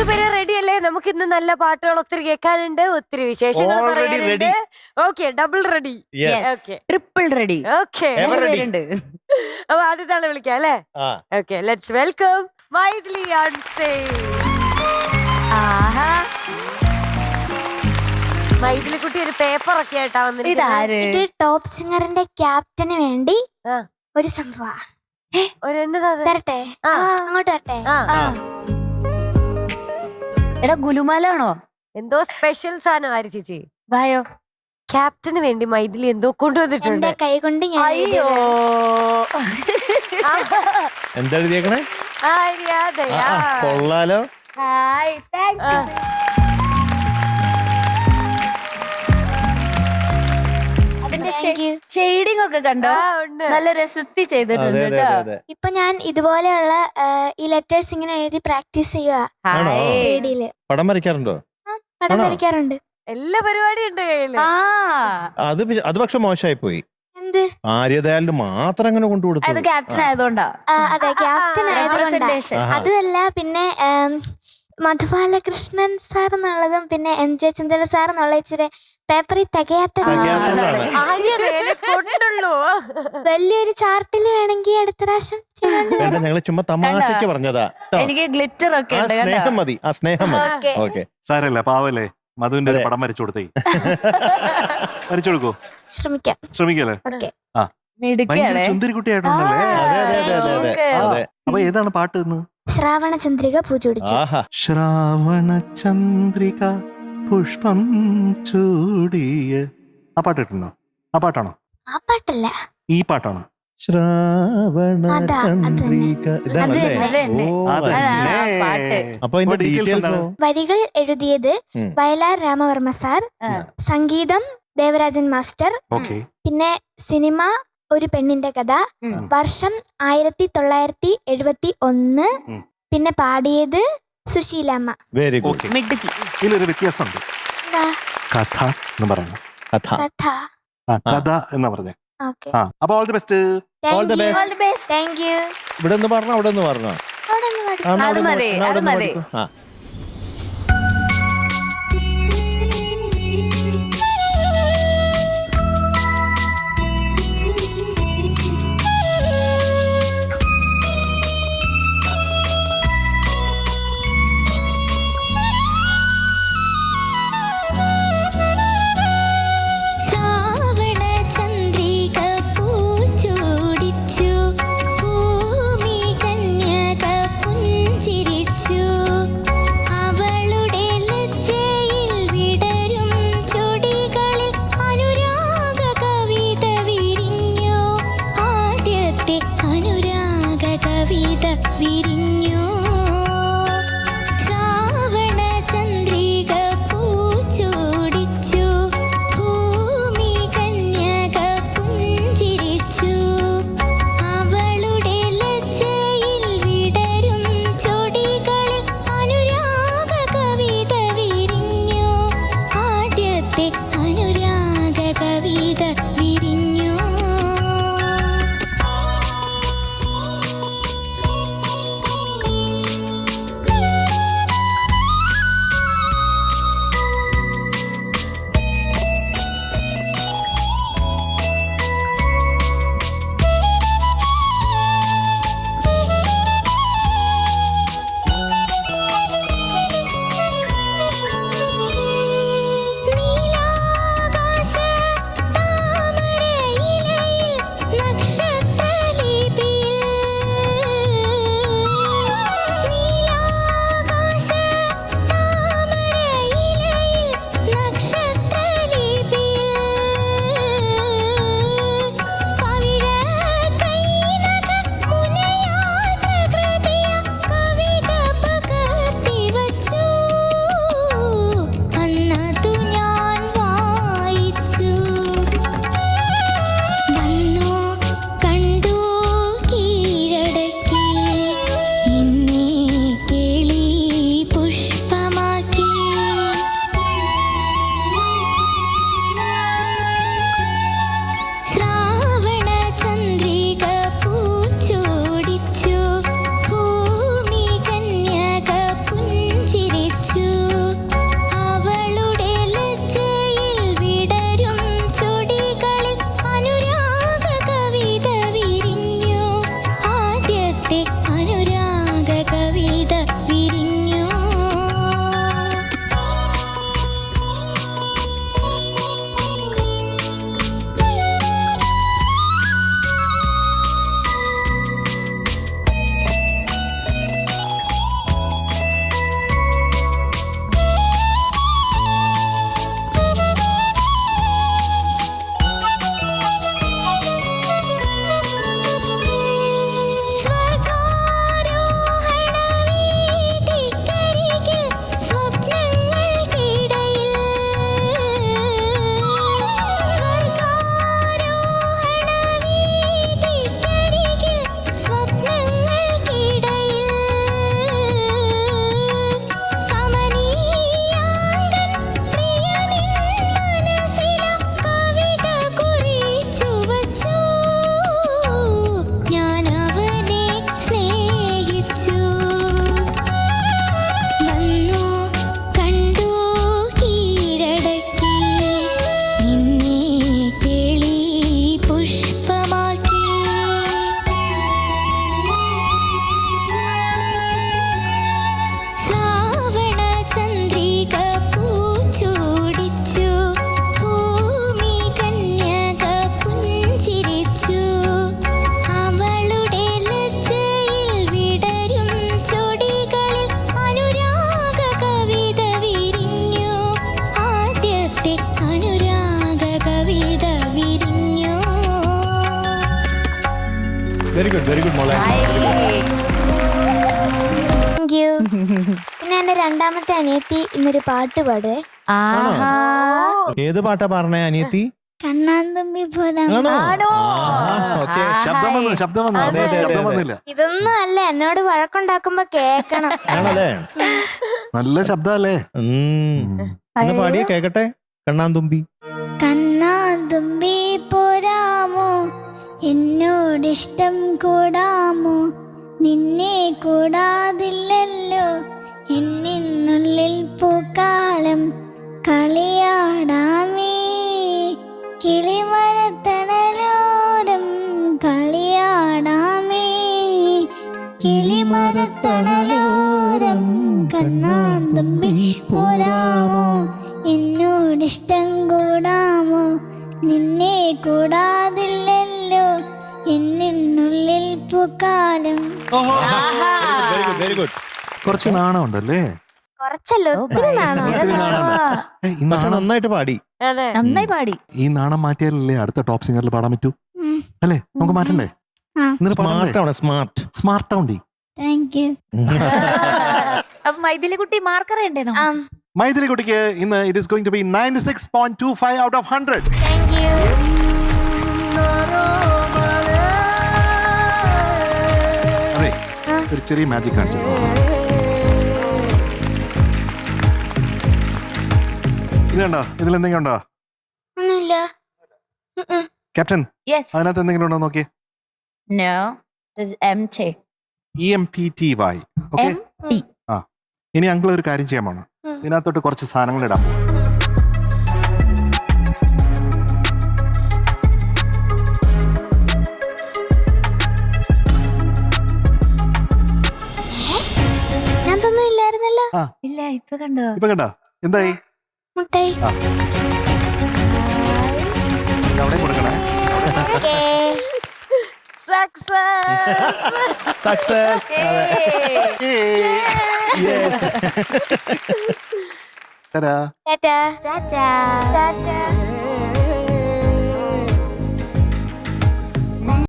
മൂന്ന് പേര് റെഡി അല്ലേ? നമുക്ക് ഇന്ന് നല്ല പാട്ടുകൾ ഒത്തിരി കേൾക്കാനുണ്ട്. ഒത്തിരി വിശേഷങ്ങൾ Already പറയാനുണ്ട്. ready. Okay double ready Yes. Okay triple ready okay Ever ready. പേരുണ്ട്. ആദ്യത്തെ ആളെ വിളിക്കാം അല്ലേ? ആ. Okay let's welcome Maithili on stage ആഹാ. മൈഥിലി കുട്ടി ഒരു പേപ്പർ ഒക്കെ ആയിട്ടാ വന്നിരിക്കുന്നത്. ഇതാര്? ഇത് ടോപ്പ് സിംഗറിന്റെ ക്യാപ്റ്റന് വേണ്ടി ആ. ഒരു സംഭവ. ഒരു എന്നതാ അത്? തരട്ടെ? ആ. അങ്ങോട്ട് വരട്ടെ? ആ. ആ. എടാ ഗുലുമാലാണോ? എന്തോ സ്പെഷ്യൽ സാധനം ആര് ചേച്ചി? വായോ. ക്യാപ്റ്റന് വേണ്ടി മൈഥിലി എന്തോ കൊണ്ടുവന്നിട്ടുണ്ട്. എന്റെ കൈ കൊണ്ട് ഞാൻ അയ്യോ. എന്താ എഴുതിയേക്കണേ. കൊള്ളാലോ. ഹായ് താങ്ക് ആ. ഷെയ്ഡിങ് ഒക്കെ കണ്ടോ? നല്ല രസത്തി ചെയ്തിട്ടുണ്ട് കേട്ടോ ഇപ്പൊ ഞാൻ ഇതുപോലെയുള്ള ഈ ലെറ്റേഴ്സ് ഇങ്ങനെ എഴുതി പ്രാക്ടീസ് ചെയ്യുക പടം വരയ്ക്കാറുണ്ടോ? പടം? വരയ്ക്കാറുണ്ട്. എല്ലാ പരിപാടിയും ഉണ്ട് കയ്യിൽ അത് അത് പക്ഷെ മോശമായി പോയി. ആര്യദയാലിന് മാത്രം അങ്ങനെ കൊണ്ടു അത് ക്യാപ്റ്റൻ ആയതുകൊണ്ടാ? അതെ ക്യാപ്റ്റൻ ആയതുകൊണ്ടാണ് ആയതുകൊണ്ടാ. അതുമല്ല പിന്നെ മധുബാലകൃഷ്ണൻ സാർ എന്നുള്ളതും പിന്നെ എം ജെ ചന്ദ്രൻ സാർ എന്നുള്ള ഇച്ചിരി പേപ്പറിൽ തികയാത്ത തികയാത്തതാണ്. വലിയൊരു ചാർട്ടിൽ വേണമെങ്കിൽ അടുത്ത പ്രാവശ്യം ചെയ്തോണ്ട് വേണ്ട ഞങ്ങൾ ചുമ്മാ തമാശക്ക് പറഞ്ഞതാ. ട്ടോ. എനിക്ക് ഗ്ലിറ്റർ ഒക്കെ ആ ഉണ്ട് സ്നേഹം മതി ആ സ്നേഹം മതി. ഓക്കെ. ഓക്കെ. സാരല്ല പാവല്ലേ? മധുവിന്റെ ഒരു. പടം വരച്ചു കൊടുത്തേ. വരച്ചു കൊടുക്കോ. ശ്രമിക്കാം. ശ്രമിക്കല്ലേ? ഓക്കെ. ഭയങ്കര മിടുക്കിയാണേ. ചുന്തിരി കുട്ടിയായിട്ടുണ്ടല്ലേ ആ. അതെ അതെ അതെ അതെ അതെ ഓക്കേ. അതെ. അപ്പൊ ഏതാണ് പാട്ട് ഇന്ന്? ശ്രാവണ ചന്ദ്രിക പൂജ പിടിച്ചു ആഹാ. ശ്രാവണ ചന്ദ്രിക പുഷ്പം ചൂടിയ ആ പാട്ട് ഇട്ടുണ്ടോ ആ പാട്ടാണോ? ആ പാട്ടല്ല. ഈ പാട്ടാണോ? ശ്രാവണ ചന്ദ്രിക. അപ്പൊ? വരികൾ എഴുതിയത് വയലാർ രാമവർമ്മ സാർ സംഗീതം ദേവരാജൻ മാസ്റ്റർ ഓക്കെ. പിന്നെ സിനിമ ഒരു പെണ്ണിന്റെ കഥ വർഷം ആയിരത്തി തൊള്ളായിരത്തി എഴുപത്തി ഒന്ന്. പിന്നെ പാടിയത് സുശീലാമ്മ. വെരി ഗുഡ് ഓക്കെ മിടുക്കി. ഇതിലൊരു വ്യത്യാസമുണ്ട്. എന്താ? കഥ എന്ന് പറയുന്നത്. കഥ. കഥ. ആ കഥ എന്ന് പറഞ്ഞത് ഓക്കെ. ആ അപ്പൊ all the best All the best. All the best. Thank you ഇവിടെ നിന്ന് പറഞ്ഞോ? അവിടെ നിന്ന് പറഞ്ഞോ. അവിടെ ഒന്ന്. ആ, അത് അവിടെ മതി, അത് മതി. ആ. വെരി ഗുഡ് വെരി ഗുഡ് മോളെ. പിന്നെ എന്റെ രണ്ടാമത്തെ അനിയത്തി ഇന്നൊരു പാട്ട് പാടുവേ. ആഹാ. ഏത് പാട്ടാ പറഞ്ഞേ അനിയത്തി? ശബ്ദം വന്നു ശബ്ദം വന്നു. അതെ, അതെ, ശബ്ദം വന്നില്ല. ഇതൊന്നും അല്ല എന്നോട് വഴക്കുണ്ടാക്കുമ്പോ കേക്കണം. ആണല്ലേ? നല്ല. ഒന്ന് പാടിയേ കേക്കട്ടെ? കണ്ണാന്തുമ്പി. കണ്ണാന്തുമ്പി പോരാമോ എന്നോടിഷ്ടം കൂടാമോ? നിന്നെ കൂടാതില്ലല്ലോ. എന്നിന്നുള്ളിൽ പൂക്കാലം കളിയാടാമേ. കിളിമരത്തണലോരം കളിയാടാമേ. കിളിമരത്തണലോരം ഓഹോ. വെരി ഗുഡ് വെരി ഗുഡ് കുറച്ച് നാണമുണ്ടല്ലേ? കുറച്ചല്ലോ ഒത്തിരി നാണോ ഒത്തിരി നാണമുണ്ട്. ഏയ്, ഈ പക്ഷെ നാണം നന്നായിട്ട് പാടി. അതെ. നന്നായി പാടി. ഈ നാണം മാറ്റിയാലല്ലേ അടുത്ത ടോപ്പ് സിംഗറിൽ പാടാൻ പറ്റൂ? ഉം. അല്ലേ? നമുക്ക് മാറ്റണ്ടേ? ആ. എന്നിട്ട് സ്മാർട്ട് ആണ് സ്മാർട്ട് സ്മാർട്ട് ആവണ്ടി താങ്ക് യു അപ്പൊ മൈഥിലി കുട്ടി മാർക്ക് അറിയണ്ടേനോ ആ. മൈഥിലി കുട്ടിക്ക് ഇന്ന് it is going to be ninety six point two five out of hundred thank you ഒരു ചെറിയ മാജിക് കാണിച്ചു ഇതുണ്ടോ ഇതിൽ എന്തെങ്കിലും ഉണ്ടോ? ഒന്നുമില്ല. ക്യാപ്റ്റൻ യെസ് അതിനകത്ത് എന്തെങ്കിലും ഉണ്ടോ നോക്കി no M T E M P T Y okay M T ആ. ഇനി അങ്കിൾ ഒരു കാര്യം ചെയ്യാൻ പോണം. ഇതിനകത്തോട്ട് കുറച്ച് സാധനങ്ങൾ ഇടാം. കണ്ടോ? ഇപ്പൊ കണ്ടോ? എന്തായി? മുട്ടായി അവിടെ കൊടുക്കണേ. Success Ta-da. Tata tata Tata